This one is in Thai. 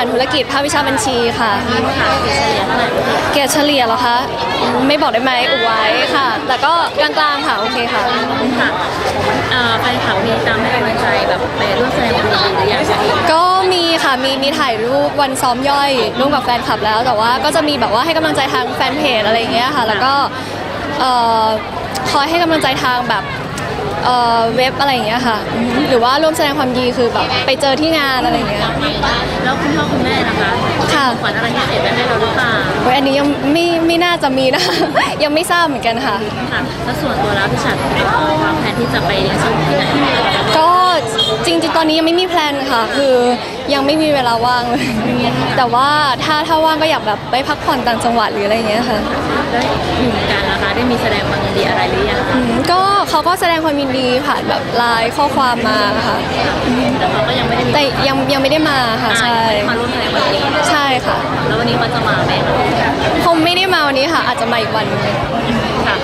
ารธุรกิจภาควิชาบัญชีค่ะค่ะเกรดเฉลี่ยเท่าไหร่เกรดเฉลี่ยเหรอคะอืมไม่บอกได้ไหมอุบไว้ค่ะ แต่ก็กลางๆค่ะโอเคค่ะค่ะเอ่อแฟนคลับมีตามให้กำลังใจแบบไปร่วมแสดงความยินดีหรือยังคะก็มีค่ะมีมีถ่ายรูปวันซ้อมย่อยร่วมกับแฟนคลับแล้ว แต่ว่าก็จะมีแบบว่าให้กำลังใจทางแฟนเพจอะไรอย่างเงี้ยค่ะ แล้วก็เอ่อคอยให้กำลังใจทางแบบ เอ่อเว็บอะไรอย่างเงี้ยค่ะอืมหรือว่าร่วมแสดงความยินดีคือแบบไปเจอที่งานอะไรอย่างเงี้ยแล้วคุณพ่อคุณแม่นะคะค่ะขวัญอะไรพิเศษไปให้เราหรือเปล่าโอ้ยอันนี้ยังไม่ไม่น่าจะมีนะ ยังไม่ทราบเหมือนกันค่ะ ค่ะแล้วส่วนตัวแล้วพี่ฉันวางแผนที่จะไปเรียนสูงที่ไหนก็จริงๆ ตอนนี้ยังไม่มีแพลนค่ะ คือยังไม่มีเวลาว่างเลย แต่ว่าถ้าถ้าว่างก็อยากแบบไปพักผ่อนต่างจังหวัดหรืออะไรอย่างเงี้ยค่ะ แล้วหนุ่มกันนะคะได้มีแสดงความยินดีอะไรหรือยังอืคะมก็ เขาก็แสดงความยินดีผ่านแบบไลน์ข้อความมาค่ะ แต่เขาก็ยังไม่ได้มีแต่ยังยังไม่ได้มาค่ะอ่าใช่ยังไม่ได้มาร่วมแสดงความยินดีใช่ค่ะ แล้ววันนี้เขาจะมาไหมคะคงไม่ได้มาวันนี้ค่ะ อาจจะมาอีกวันหนึง ค่ะ